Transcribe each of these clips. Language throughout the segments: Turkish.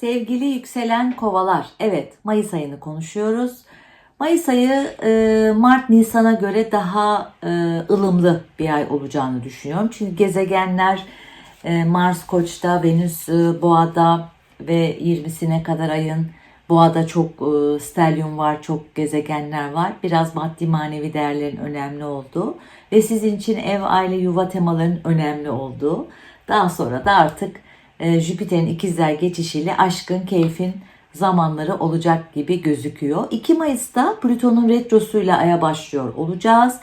Sevgili yükselen kovalar, evet Mayıs ayını konuşuyoruz. Mayıs ayı e, Mart Nisan'a göre daha e, ılımlı bir ay olacağını düşünüyorum. Çünkü gezegenler e, Mars Koç'ta, Venüs Boğa'da ve 20'sine kadar ayın Boğa'da çok stelyum var, çok gezegenler var. Biraz maddi manevi değerlerin önemli olduğu ve sizin için ev, aile, yuva temalarının önemli olduğu. Daha sonra da artık e, Jüpiter'in ikizler geçişiyle aşkın, keyfin zamanları olacak gibi gözüküyor. 2 Mayıs'ta Plüton'un retrosuyla Ay'a başlıyor olacağız.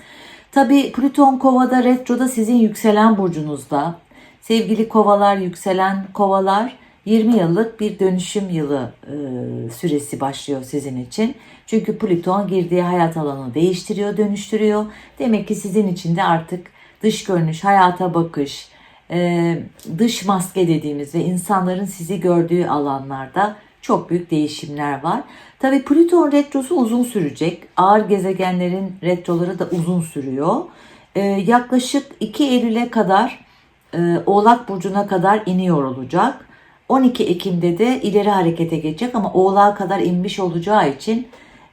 Tabi Plüton Kova'da retroda sizin yükselen burcunuzda. Sevgili kovalar, yükselen kovalar 20 yıllık bir dönüşüm yılı e, süresi başlıyor sizin için. Çünkü Plüton girdiği hayat alanını değiştiriyor, dönüştürüyor. Demek ki sizin için de artık dış görünüş, hayata bakış, e, dış maske dediğimiz ve insanların sizi gördüğü alanlarda çok büyük değişimler var. Tabi Plüton retrosu uzun sürecek. Ağır gezegenlerin retroları da uzun sürüyor. E, yaklaşık 2 Eylül'e kadar e, Oğlak Burcu'na kadar iniyor olacak. 12 Ekim'de de ileri harekete geçecek ama Oğlak'a kadar inmiş olacağı için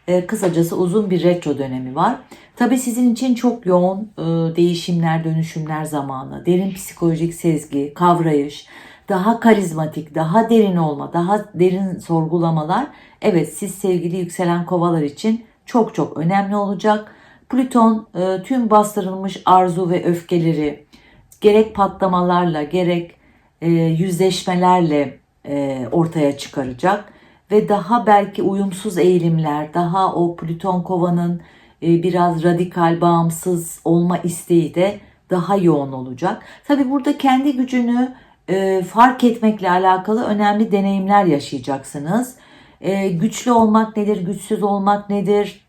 e, kısacası uzun bir retro dönemi var. Tabi sizin için çok yoğun e, değişimler, dönüşümler zamanı, derin psikolojik sezgi, kavrayış, daha karizmatik, daha derin olma, daha derin sorgulamalar. Evet siz sevgili yükselen kovalar için çok çok önemli olacak. Plüton e, tüm bastırılmış arzu ve öfkeleri gerek patlamalarla gerek e, yüzleşmelerle e, ortaya çıkaracak. Ve daha belki uyumsuz eğilimler, daha o Plüton kovanın biraz radikal, bağımsız olma isteği de daha yoğun olacak. Tabi burada kendi gücünü e, fark etmekle alakalı önemli deneyimler yaşayacaksınız. E, güçlü olmak nedir, güçsüz olmak nedir?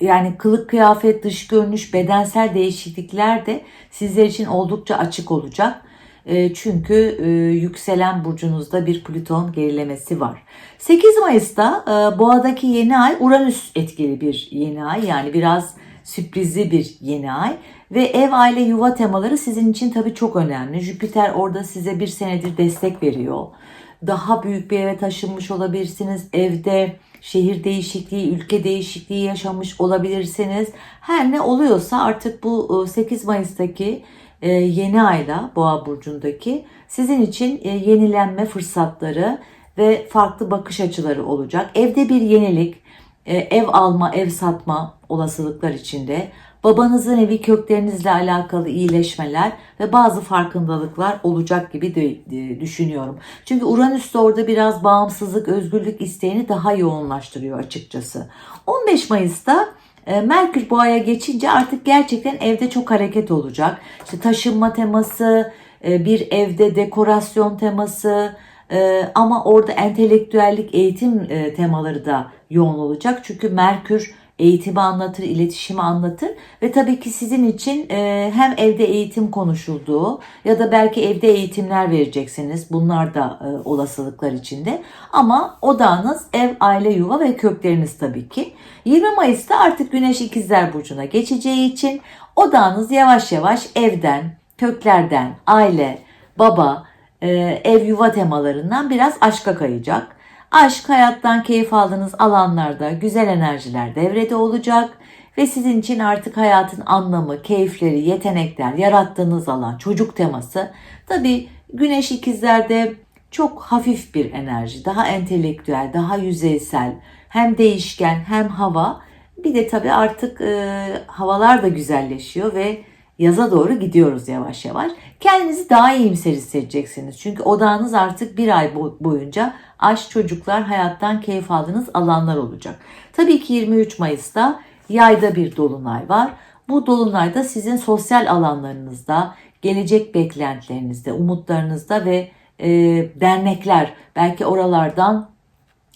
Yani kılık kıyafet, dış görünüş, bedensel değişiklikler de sizler için oldukça açık olacak. Çünkü yükselen burcunuzda bir Plüton gerilemesi var. 8 Mayıs'ta Boğa'daki yeni ay Uranüs etkili bir yeni ay. Yani biraz sürprizli bir yeni ay. Ve ev, aile, yuva temaları sizin için tabii çok önemli. Jüpiter orada size bir senedir destek veriyor. Daha büyük bir eve taşınmış olabilirsiniz. Evde şehir değişikliği, ülke değişikliği yaşamış olabilirsiniz. Her ne oluyorsa artık bu 8 Mayıs'taki e, yeni ayla Boğa burcundaki sizin için e, yenilenme fırsatları ve farklı bakış açıları olacak. Evde bir yenilik, e, ev alma, ev satma olasılıklar içinde. Babanızın evi köklerinizle alakalı iyileşmeler ve bazı farkındalıklar olacak gibi de, düşünüyorum. Çünkü Uranüs de orada biraz bağımsızlık, özgürlük isteğini daha yoğunlaştırıyor açıkçası. 15 Mayıs'ta e, Merkür Boğa'ya geçince artık gerçekten evde çok hareket olacak. İşte taşınma teması, e, bir evde dekorasyon teması e, ama orada entelektüellik, eğitim temaları da yoğun olacak. Çünkü Merkür eğitimi anlatır, iletişimi anlatır ve tabii ki sizin için hem evde eğitim konuşulduğu ya da belki evde eğitimler vereceksiniz. Bunlar da olasılıklar içinde. Ama odağınız ev, aile, yuva ve kökleriniz tabii ki. 20 Mayıs'ta artık Güneş İkizler Burcu'na geçeceği için odağınız yavaş yavaş evden, köklerden, aile, baba, e, ev yuva temalarından biraz aşka kayacak. Aşk hayattan keyif aldığınız alanlarda güzel enerjiler devrede olacak ve sizin için artık hayatın anlamı, keyifleri, yetenekler, yarattığınız alan, çocuk teması. Tabi Güneş ikizlerde çok hafif bir enerji, daha entelektüel, daha yüzeysel, hem değişken hem hava. Bir de tabii artık e, havalar da güzelleşiyor ve yaza doğru gidiyoruz yavaş yavaş. Kendinizi daha iyimser hissedeceksiniz. Çünkü odağınız artık bir ay boyunca aşk, çocuklar, hayattan keyif aldığınız alanlar olacak. Tabii ki 23 Mayıs'ta yayda bir dolunay var. Bu dolunayda sizin sosyal alanlarınızda, gelecek beklentilerinizde, umutlarınızda ve e, dernekler belki oralardan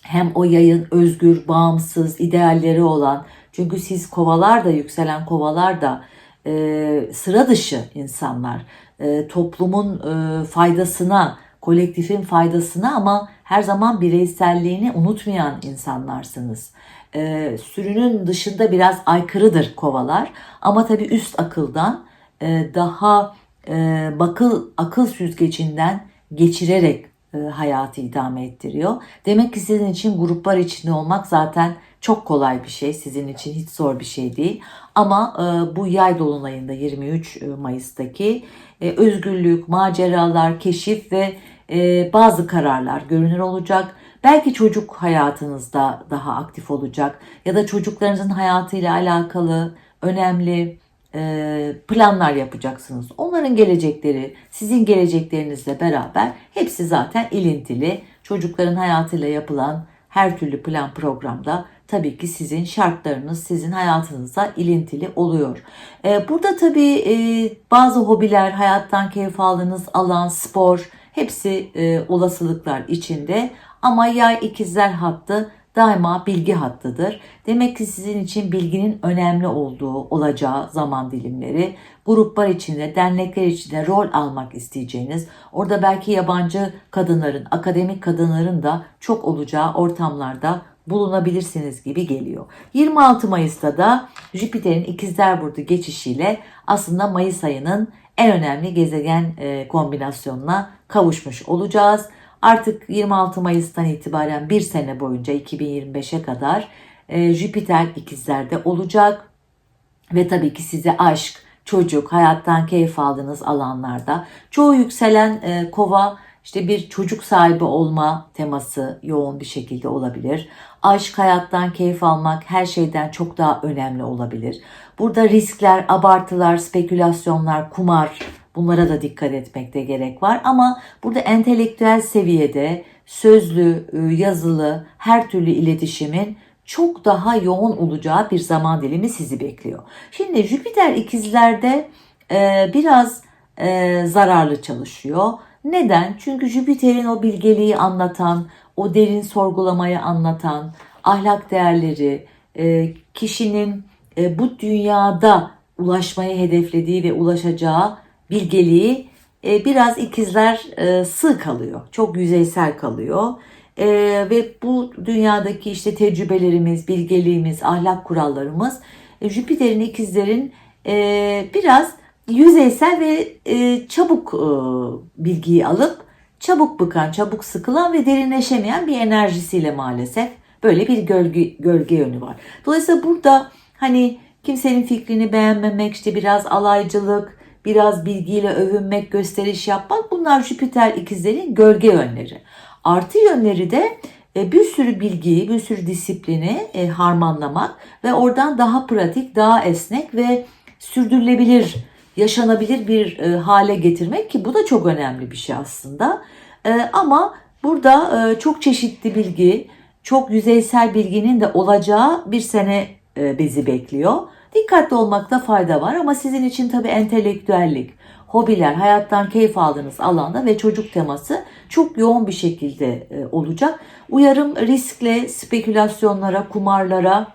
hem o yayın özgür, bağımsız, idealleri olan çünkü siz kovalar da yükselen kovalar da e, sıra dışı insanlar e, toplumun e, faydasına, kolektifin faydasına ama her zaman bireyselliğini unutmayan insanlarsınız. E, sürünün dışında biraz aykırıdır kovalar ama tabii üst akıldan e, daha e, bakıl akıl süzgecinden geçirerek hayatı idame ettiriyor. Demek ki sizin için gruplar içinde olmak zaten çok kolay bir şey. Sizin için hiç zor bir şey değil. Ama e, bu yay dolunayında 23 Mayıs'taki e, özgürlük, maceralar, keşif ve e, bazı kararlar görünür olacak. Belki çocuk hayatınızda daha aktif olacak ya da çocuklarınızın hayatıyla alakalı önemli e, planlar yapacaksınız. Onların gelecekleri sizin geleceklerinizle beraber hepsi zaten ilintili. Çocukların hayatıyla yapılan her türlü plan programda tabii ki sizin şartlarınız sizin hayatınızda ilintili oluyor. E, burada tabii e, bazı hobiler, hayattan keyif aldığınız alan, spor hepsi e, olasılıklar içinde ama yay ikizler hattı daima bilgi hattıdır. Demek ki sizin için bilginin önemli olduğu, olacağı zaman dilimleri, gruplar içinde, dernekler içinde rol almak isteyeceğiniz, orada belki yabancı kadınların, akademik kadınların da çok olacağı ortamlarda bulunabilirsiniz gibi geliyor. 26 Mayıs'ta da Jüpiter'in ikizler burcu geçişiyle aslında Mayıs ayının en önemli gezegen e, kombinasyonuna kavuşmuş olacağız. Artık 26 Mayıs'tan itibaren bir sene boyunca 2025'e kadar e, Jüpiter ikizlerde olacak. Ve tabii ki size aşk, çocuk, hayattan keyif aldığınız alanlarda çoğu yükselen e, kova işte bir çocuk sahibi olma teması yoğun bir şekilde olabilir. Aşk, hayattan keyif almak her şeyden çok daha önemli olabilir. Burada riskler, abartılar, spekülasyonlar, kumar bunlara da dikkat etmekte gerek var. Ama burada entelektüel seviyede sözlü, e, yazılı her türlü iletişimin çok daha yoğun olacağı bir zaman dilimi sizi bekliyor. Şimdi Jüpiter ikizlerde e, biraz e, zararlı çalışıyor. Neden? Çünkü Jüpiter'in o bilgeliği anlatan, o derin sorgulamayı anlatan, ahlak değerleri, e, kişinin e, bu dünyada ulaşmayı hedeflediği ve ulaşacağı bilgeliği e, biraz ikizler e, sığ kalıyor. Çok yüzeysel kalıyor. E, ve bu dünyadaki işte tecrübelerimiz, bilgeliğimiz, ahlak kurallarımız e, Jüpiter'in ikizlerin e, biraz yüzeysel ve e, çabuk e, bilgiyi alıp çabuk bıkan, çabuk sıkılan ve derinleşemeyen bir enerjisiyle maalesef böyle bir gölge, gölge yönü var. Dolayısıyla burada hani kimsenin fikrini beğenmemek, işte biraz alaycılık, biraz bilgiyle övünmek, gösteriş yapmak bunlar Jüpiter ikizlerin gölge yönleri. Artı yönleri de e, bir sürü bilgiyi, bir sürü disiplini e, harmanlamak ve oradan daha pratik, daha esnek ve sürdürülebilir, yaşanabilir bir e, hale getirmek ki bu da çok önemli bir şey aslında. Ama burada çok çeşitli bilgi, çok yüzeysel bilginin de olacağı bir sene bizi bekliyor. Dikkatli olmakta fayda var ama sizin için tabii entelektüellik, hobiler, hayattan keyif aldığınız alanda ve çocuk teması çok yoğun bir şekilde e, olacak. Uyarım riskle, spekülasyonlara, kumarlara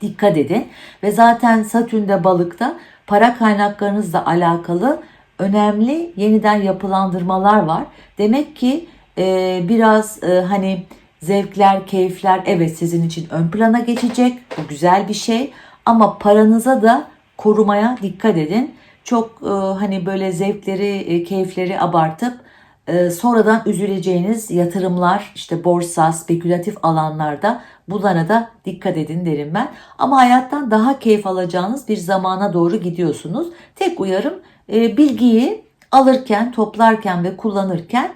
dikkat edin. Ve zaten Satürn'de balıkta para kaynaklarınızla alakalı önemli yeniden yapılandırmalar var. Demek ki e, biraz e, hani zevkler, keyifler evet sizin için ön plana geçecek. Bu güzel bir şey. Ama paranıza da korumaya dikkat edin. Çok e, hani böyle zevkleri, e, keyifleri abartıp e, sonradan üzüleceğiniz yatırımlar, işte borsa, spekülatif alanlarda bunlara da dikkat edin derim ben. Ama hayattan daha keyif alacağınız bir zamana doğru gidiyorsunuz. Tek uyarım e, bilgiyi alırken, toplarken ve kullanırken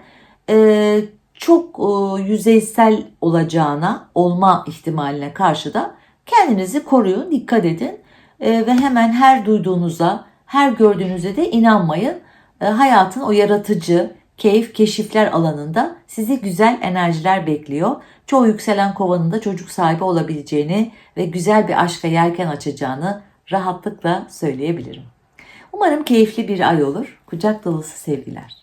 e, çok e, yüzeysel olacağına, olma ihtimaline karşı da Kendinizi koruyun, dikkat edin e, ve hemen her duyduğunuza, her gördüğünüze de inanmayın. E, hayatın o yaratıcı, keyif, keşifler alanında sizi güzel enerjiler bekliyor. Çoğu yükselen kovanın da çocuk sahibi olabileceğini ve güzel bir aşka yelken açacağını rahatlıkla söyleyebilirim. Umarım keyifli bir ay olur. Kucak dolusu sevgiler.